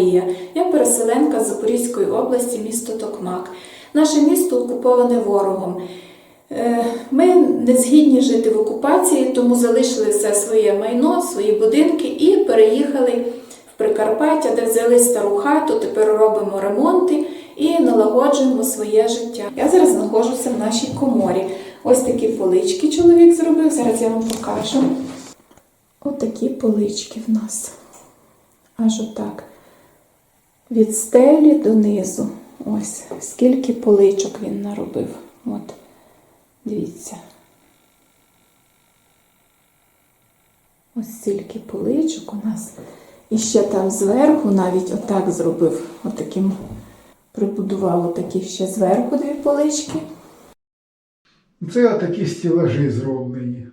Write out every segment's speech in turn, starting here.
Марія. Я переселенка з Запорізької області, місто Токмак. Наше місто окуповане ворогом. Е, Ми не згідні жити в окупації, тому залишили все своє майно, свої будинки і переїхали в Прикарпаття, де взяли стару хату, тепер робимо ремонти і налагоджуємо своє життя. Я зараз знаходжуся в нашій коморі. Ось такі полички чоловік зробив. Зараз я вам покажу. Ось такі полички в нас. Аж отак. Від стелі донизу. Ось скільки поличок він наробив. От. Дивіться. Ось стільки поличок у нас. І ще там зверху навіть отак зробив. Отаким прибудував отакі ще зверху дві полички. Це такі стілажі зроблені.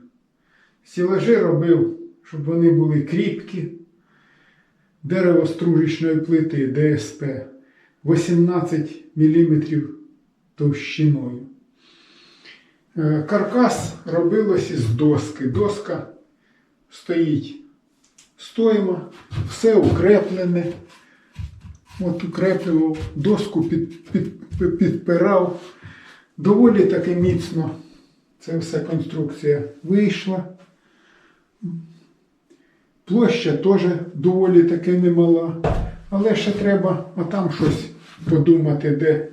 Стілажі робив, щоб вони були кріпкі. Дерево стружечної плити ДСП 18 мм товщиною. Е, Каркас робилось із доски. Доска стоїть стоїмо, все укреплене. От укреплював, доску під, під, під- підпирав. Доволі таки міцно ця вся конструкція вийшла. Площа теж доволі таки немала. Але ще треба отам щось подумати, де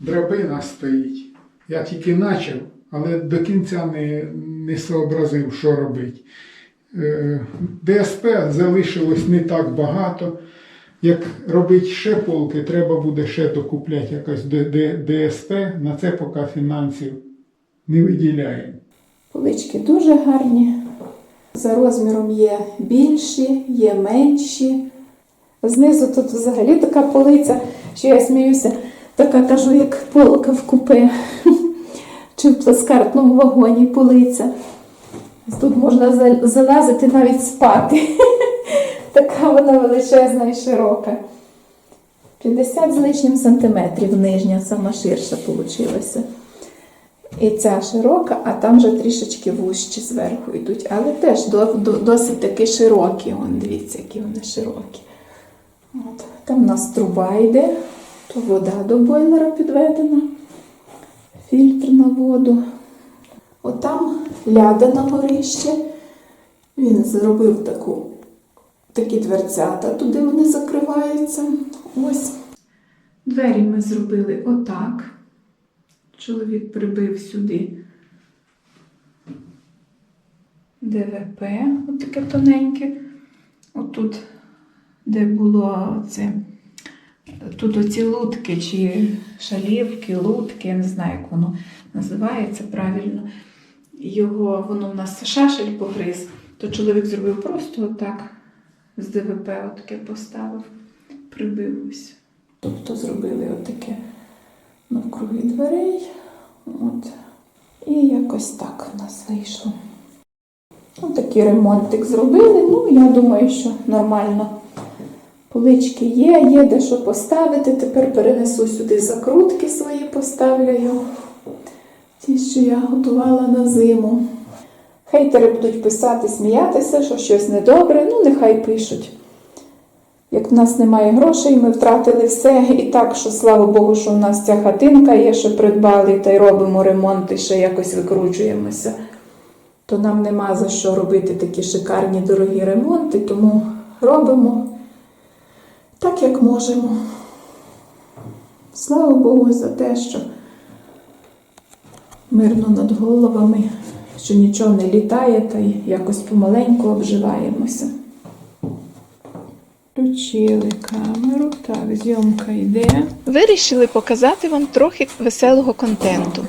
драбина стоїть. Я тільки почав, але до кінця не, не сообразив, що робити. Е, ДСП залишилось не так багато. Як робити ще полки, треба буде ще докупляти якось ДСП. На це поки фінансів не виділяємо. Полички дуже гарні. За розміром є більші, є менші. Знизу тут взагалі така полиця, що я сміюся, така кажу, як полка в купе чи в плацкартному вагоні полиця. Тут можна залазити навіть спати. Така вона величезна і широка. 50 з лишнім сантиметрів нижня, сама ширша вийшла. І ця широка, а там вже трішечки вужчі зверху йдуть, але теж до, до- досить таки широкі. Вон, дивіться, які вони широкі. От. Там у нас труба йде, то вода до бойлера підведена, фільтр на воду. Отам ляда на горище. Він зробив таку, такі дверцята, туди вони закриваються. Ось. Двері ми зробили отак. Чоловік прибив сюди ДВП, отаке тоненьке. Отут, де було це, тут оці лутки чи шалівки, лутки, я не знаю, як воно називається правильно. Його воно в нас шашель погриз, то чоловік зробив просто отак з ДВП отаке поставив, прибив ось. Тобто зробили отаке навкруги дверей. От. І якось так в нас вийшло. Ось такий ремонтик зробили. Ну, я думаю, що нормально. Полички є, є де що поставити. Тепер перенесу сюди закрутки свої поставлю. Ті, що я готувала на зиму. Хейтери будуть писати, сміятися, що щось недобре. Ну, нехай пишуть. Як в нас немає грошей, ми втратили все. І так, що слава Богу, що в нас ця хатинка є, що придбали, та й робимо ремонт і ще якось викручуємося. То нам нема за що робити такі шикарні дорогі ремонти, тому робимо так, як можемо. Слава Богу за те, що мирно над головами, що нічого не літає, та й якось помаленьку обживаємося. Включили камеру, так, зйомка йде. Вирішили показати вам трохи веселого контенту.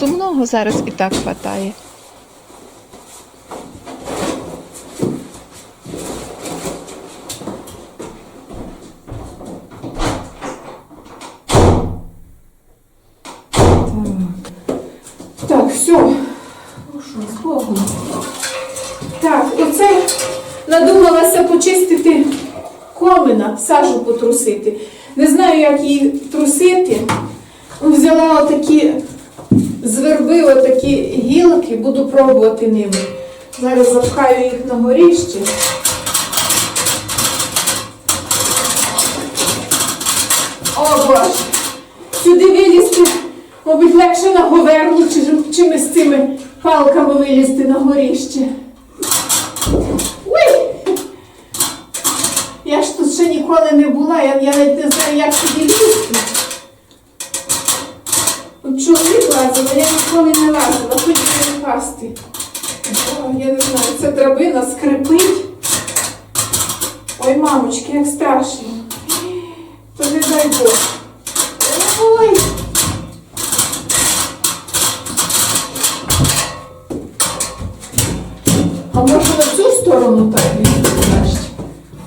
Сумного зараз і так хватає. Так. Так, все. Що. Так, оце надумалася почистити комина, сажу потрусити. Не знаю, як її трусити. Взяла отакі з верби отакі гілки, буду пробувати ними. Зараз запхаю їх на горіще. О Боже! Сюди вилізти, мабуть, легше на говерлу, чи, чим з цими палками вилізти на горіще. Ой! Я ж тут ще ніколи не була, я, я навіть не знаю, як сюди лізти. От чоловік лазив, я ніколи не лазила, хоч не впасти. Я не знаю, ця драбина скрипить. Ой, мамочки, як страшно. То не дай Бог. Ой. А може на цю сторону так лізти краще?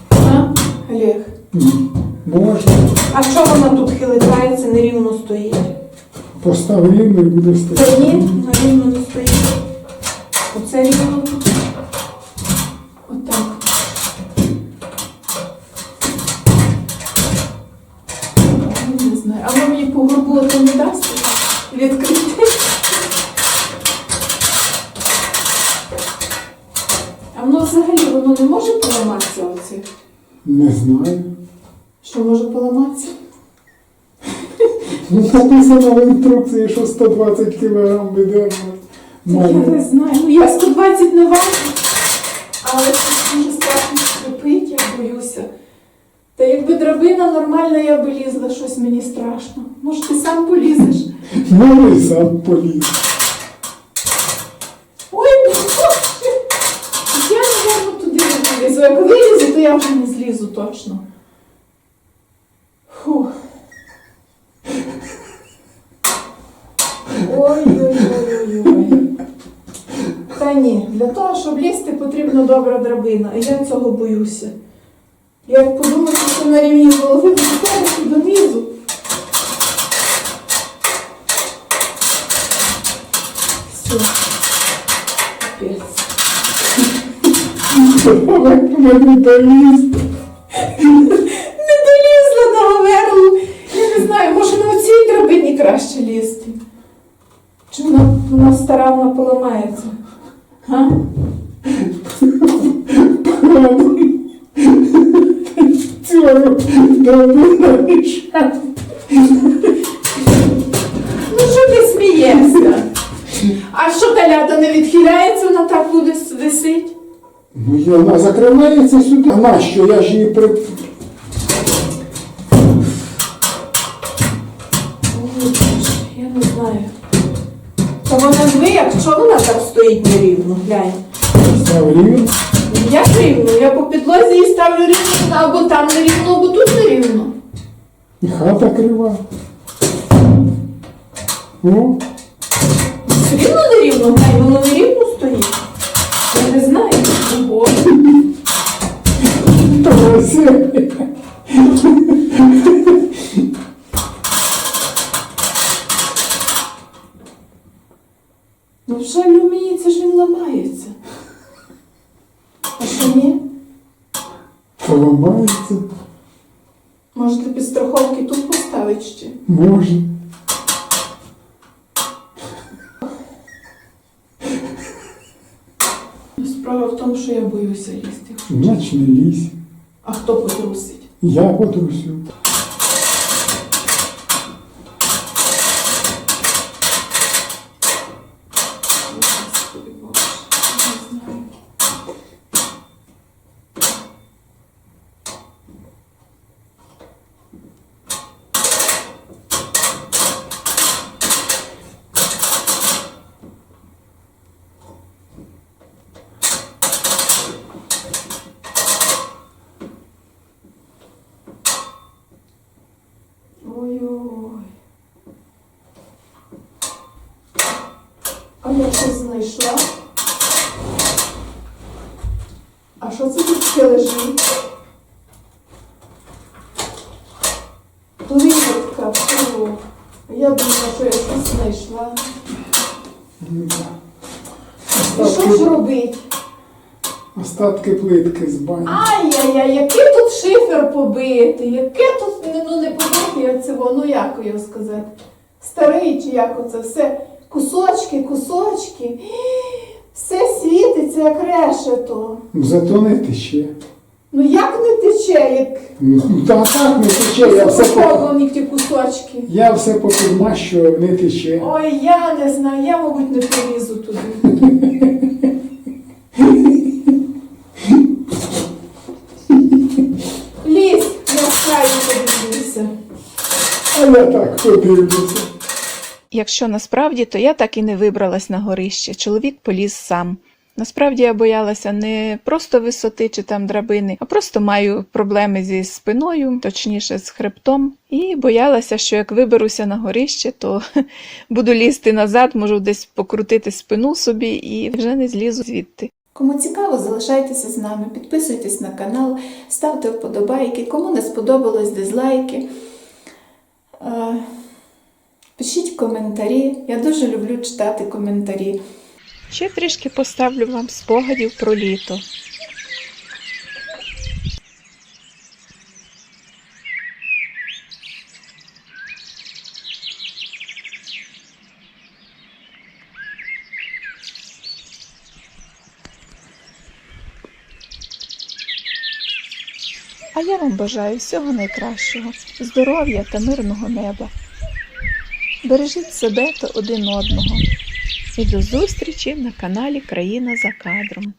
А, Олег? Можна. А що вона тут хилитається, нерівно стоїть? Постав рівно і буде Та ні, на рівно не стоїть. Оце рівно написано в інструкції, що 120 кг видержувати. Та Я не знаю. Ну я 120 не важу, але це дуже страшно скрипить, я боюся. Та якби драбина нормальна, я би лізла, щось мені страшно. Може, ти сам полізеш? Ну і сам поліз. Ой, Боже! Я, напевно, туди не вилізу. Як вилізу, то я вже не злізу точно. Ні, для того, щоб лізти, потрібна добра драбина, а я цього боюся. Як подумати, що на рівні голови поверху донизу. Все. Капець. Мені доліз. Не долізла до Говерлу. Я не знаю, може на оцій драбині краще лізти. Чи вона, вона стара, вона поламається? Га? Цього мішає. Ну що ти смієшся? А що та ляда не відхиляється, вона так буде висить? Ну, і вона закривається сюди. А нащо? Я ж її при... Ой, Боже, Я не знаю. Вона диви, як що вона так стоїть нерівно, глянь. Став рівно. Як рівно? Я по підлозі її ставлю рівно, або там нерівно, або тут нерівно. І хата крива. Ну, Все рівно нерівно, глянь, воно нерівно Можете підстраховки тут поставити ще? Може. Справа в тому, що я боюся лізти. Значить не лізь. А хто потрусить? Я потрусю. Господи Боже, не знаю. Ой-ой. А я щось знайшла. А що це тут ще лежить? Плитка, фу. Я думала, що я щось знайшла. І що ж робить? остатки плитки з бані. Ай-яй-яй, який тут шифер побитий, яке тут ну не побитий, а це воно, як його сказати. Старий чи як оце все. Кусочки, кусочки. Все світиться, як решето. Зато не тече. Ну як не тече, як Ну, Та так не тече, я все, по- поховані ті кусочки. я все попідмащую, не тече. Ой, я не знаю, я, мабуть, не полізу туди. Лізь, я краю подивлюся. А я так подивлюся. Якщо насправді, то я так і не вибралась на горище. Чоловік поліз сам. Насправді я боялася не просто висоти чи там драбини, а просто маю проблеми зі спиною, точніше з хребтом, і боялася, що як виберуся на горище, то буду лізти назад, можу десь покрутити спину собі і вже не злізу звідти. Кому цікаво, залишайтеся з нами, підписуйтесь на канал, ставте вподобайки, кому не сподобалось дизлайки. Пишіть коментарі. Я дуже люблю читати коментарі. Ще трішки поставлю вам спогадів про літо. А я вам бажаю всього найкращого, здоров'я та мирного неба. Бережіть себе та один одного. І до зустрічі на каналі Країна за кадром.